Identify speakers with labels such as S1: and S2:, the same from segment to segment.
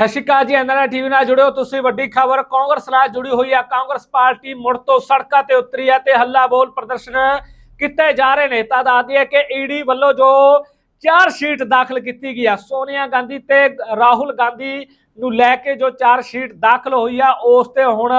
S1: ਸਤਿ ਸ਼੍ਰੀ ਅਕਾਲ ਜੀ NRI TV ਨਾਲ ਜੁੜਿਓ ਤੁਸੀਂ। ਵੱਡੀ ਖਬਰ, ਕਾਂਗਰਸ ਨਾਲ ਜੁੜੀ ਹੋਈ ਹੈ ਕਾਂਗਰਸ ਪਾਰਟੀ ਮੁੜ ਤੋਂ ਸੜਕਾਂ ਤੇ ਉਤਰੀ ਹੈ ਤੇ ਹੱਲਾ ਬੋਲ ਪ੍ਰਦਰਸ਼ਨ ਕੀਤੇ ਜਾ ਰਹੇ ਨੇ। ਤਾਂ ਦੱਸਦੀ ਹੈ ਕਿ ਈਡੀ ਵੱਲੋਂ ਜੋ ਚਾਰ ਸ਼ੀਟ ਦਾਖਲ ਕੀਤੀ ਗਈ ਆ, ਸੋਨੀਆ ਗਾਂਧੀ ਤੇ ਰਾਹੁਲ ਗਾਂਧੀ ਨੂੰ ਲੈ ਕੇ ਜੋ ਚਾਰ ਸ਼ੀਟ ਦਾਖਲ ਹੋਈ ਆ, ਉਸ ਤੇ ਹੁਣ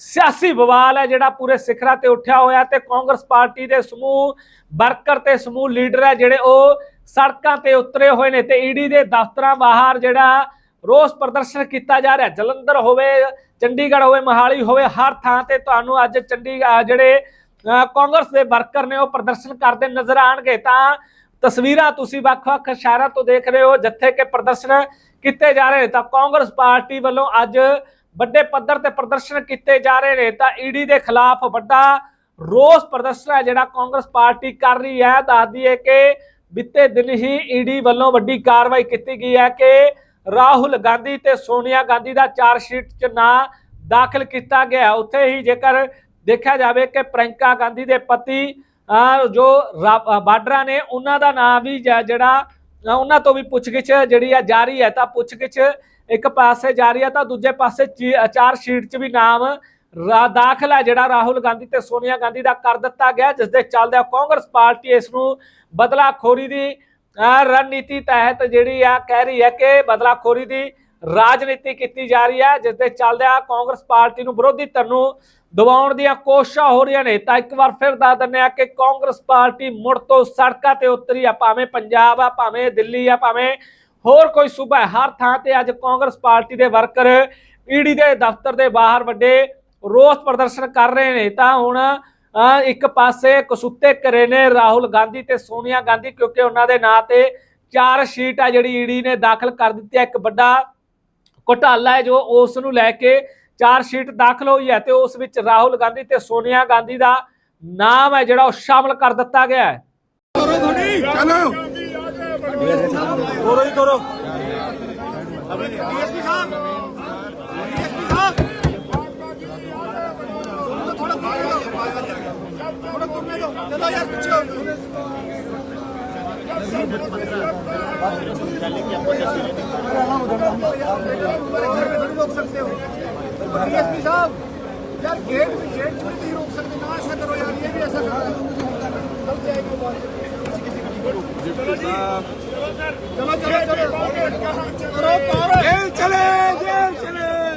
S1: ਸਿਆਸੀ ਬਵਾਲ ਹੈ ਜਿਹੜਾ ਪੂਰੇ ਸਿਖਰਾਂ ਤੇ ਉੱਠਿਆ ਹੋਇਆ ਤੇ ਕਾਂਗਰਸ ਪਾਰਟੀ ਦੇ ਸਮੂਹ ਵਰਕਰ ਤੇ ਸਮੂਹ ਲੀਡਰ ਹੈ ਜਿਹੜੇ ਉਹ ਸੜਕਾਂ ਤੇ ਉਤਰੇ ਹੋਏ ਨੇ ਤੇ ਈਡੀ ਦੇ ਦਫ਼ਤਰਾਂ ਬਾਹਰ ਜਿਹੜਾ ਰੋਸ ਪ੍ਰਦਰਸ਼ਨ ਕੀਤਾ ਜਾ ਰਿਹਾ। ਜਲੰਧਰ ਹੋਵੇ, ਚੰਡੀਗੜ੍ਹ ਹੋਵੇ, ਮਹਾਲੀ ਹੋਵੇ, ਹਰ ਥਾਂ ਤੇ ਤੁਹਾਨੂੰ ਅੱਜ ਚੰਡੀਗੜ੍ਹ ਜਿਹੜੇ ਕਾਂਗਰਸ ਦੇ ਵਰਕਰ ਨੇ ਉਹ ਪ੍ਰਦਰਸ਼ਨ ਕਰਦੇ ਨਜ਼ਰ ਆਣਗੇ ਤਾਂ ਤਸਵੀਰਾਂ ਤੁਸੀਂ ਵੱਖ-ਵੱਖ ਸ਼ਹਿਰਾਂ ਤੋਂ ਦੇਖ ਰਹੇ ਹੋ, ਜਿੱਥੇ ਕਿ ਪ੍ਰਦਰਸ਼ਨ ਕੀਤੇ ਜਾ ਰਹੇ ਨੇ। ਤਾਂ ਕਾਂਗਰਸ ਪਾਰਟੀ ਵੱਲੋਂ ਅੱਜ ਵੱਡੇ ਪੱਧਰ ਤੇ ਪ੍ਰਦਰਸ਼ਨ ਕੀਤੇ ਜਾ ਰਹੇ ਨੇ। ਤਾਂ ਈਡੀ ਦੇ ਖਿਲਾਫ ਵੱਡਾ ਰੋਸ ਪ੍ਰਦਰਸ਼ਨ ਹੈ, ਜਿਹੜਾ ਕਾਂਗਰਸ ਪਾਰਟੀ ਕਰ ਰਹੀ ਹੈ। ਦੱਸਦੀ ਹੈ ਕਿ ਬੀਤੇ ਦਿਨ ਹੀ ਈਡੀ ਵੱਲੋਂ ਵੱਡੀ ਕਾਰਵਾਈ ਕੀਤੀ ਗਈ ਹੈ ਕਿ ਰਾਹੁਲ ਗਾਂਧੀ ਤੇ ਸੋਨੀਆ ਗਾਂਧੀ ਦਾ ਚਾਰ ਸ਼ੀਟ 'ਚ ਨਾਂ ਦਾਖਲ ਕੀਤਾ ਗਿਆ। ਉੱਥੇ ਹੀ ਜੇਕਰ ਦੇਖਿਆ ਜਾਵੇ ਕਿ ਪ੍ਰਿੰਕਾ ਗਾਂਧੀ ਦੇ ਪਤੀ ਜੋ ਰਾ- ਬਾਡਰਾ ਨੇ, ਉਹਨਾਂ ਦਾ ਨਾਂ ਵੀ ਜਿਹੜਾ ਉਹਨਾਂ ਤੋਂ ਵੀ ਪੁੱਛਗਿੱਛ ਜਿਹੜੀ ਆ ਜਾਰੀ ਹੈ, ਤਾਂ ਪੁੱਛਗਿੱਛ ਇੱਕ ਪਾਸੇ ਜਾਰੀ ਹੈ ਤਾਂ ਦੂਜੇ ਪਾਸੇ ਚੀ- ਅਹ, ਚਾਰ ਸ਼ੀਟ 'ਚ ਵੀ ਨਾਮ ਦਾਖਲ ਹੈ ਜਿਹੜਾ ਰਾਹੁਲ ਗਾਂਧੀ ਤੇ ਸੋਨੀਆ ਗਾਂਧੀ ਦਾ ਕਰ ਦਿੱਤਾ ਗਿਆ, ਜਿਸ ਦੇ ਚੱਲਦਿਆਂ ਕਾਂਗਰਸ ਪਾਰਟੀ ਇਸ ਨੂੰ ਬਦਲਾਖੋਰੀ ਦੀ ਰਣਨੀਤੀ ਤਹਿਤ ਜਿਹੜੀ ਆ ਕਹਿ ਰਹੀ ਹੈ ਕਿ ਬਦਲਾਖੋਰੀ ਦੀ ਰਾਜਨੀਤੀ ਕੀਤੀ ਜਾ ਰਹੀ ਹੈ, ਜਿਸ ਦੇ ਚੱਲਦਿਆਂ ਕਾਂਗਰਸ ਪਾਰਟੀ ਨੂੰ ਵਿਰੋਧੀ ਧਿਰ ਨੂੰ ਦਬਾਉਣ ਦੀਆਂ ਕੋਸ਼ਿਸ਼ਾਂ ਹੋ ਰਹੀਆਂ ਨੇ। ਤਾਂ ਇੱਕ ਵਾਰ ਫਿਰ ਦੱਸ ਦਿੰਦੇ ਆ ਕਿ ਕਾਂਗਰਸ ਪਾਰਟੀ ਮੁੜ ਤੋਂ ਸੜਕਾਂ ਤੇ ਉਤਰੀ ਆ, ਭਾਵੇਂ ਪੰਜਾਬ ਆ, ਭਾਵੇਂ ਦਿੱਲੀ ਆ, ਭਾਵੇਂ ਹੋਰ ਕੋਈ ਸੂਬਾ ਹੈ। ਹਰ ਥਾਂ ਤੇ ਅੱਜ ਕਾਂਗਰਸ ਪਾਰਟੀ ਦੇ ਵਰਕਰ ਈਡੀ ਦੇ ਦਫ਼ਤਰ ਦੇ ਬਾਹਰ ਵੱਡੇ ਰੋਸ ਪ੍ਰਦਰਸ਼ਨ ਕਰ ਰਹੇ ਨੇ। ਤਾਂ ਹੁਣ ਇੱਕ ਪਾਸੇ ਕਸੁੱਤੇ ਕਰੇ ਨੇ ਰਾਹੁਲ ਗਾਂਧੀ ਤੇ ਸੋਨੀਆ ਗਾਂਧੀ ਕਿਉਂਕਿ ਉਹਨਾਂ ਦੇ ਨਾਂ ਤੇ ਚਾਰ ਸ਼ੀਟ ਆ ਜਿਹੜੀ ਈਡੀ ਨੇ ਦਾਖਲ ਕਰ ਦਿੱਤੀ ਹੈ ਇੱਕ ਵੱਡਾ ਘੁਟਾਲਾ ਹੈ ਜੋ ਉਸ ਨੂੰ ਲੈ ਕੇ ਚਾਰ ਸ਼ੀਟ ਦਾਖਲ ਹੋਈ ਹੈ ਤੇ ਉਸ ਵਿੱਚ ਰਾਹੁਲ ਗਾਂਧੀ ਤੇ ਸੋਨੀਆ ਗਾਂਧੀ ਦਾ ਨਾਮ ਹੈ ਜਿਹੜਾ ਉਹ ਸ਼ਾਮਲ ਕਰ ਦਿੱਤਾ ਗਿਆ ਹੈ।
S2: ਚਲੋ।
S1: ਤੋਰੋ ਹੀ ਤੋਰੋ
S2: ਡੀਐਸਪੀ ਸਾਹਿਬ ਡੀਐਸਪੀ ਸਾਹਿਬ ਥੋੜਾ ਬਾਹਰ ਹੋ ਥੋੜਾ ਤੁਮਨੇ ਦੋ ਚਲੋ ਯਾਰ ਪਿੱਛੇ ਹੋ डीएसपी साहब यार गेट भी गेट भी नहीं रोक सकते ना ऐसा करो यार ये भी ऐसा करो कल जाएगी बात चलो जी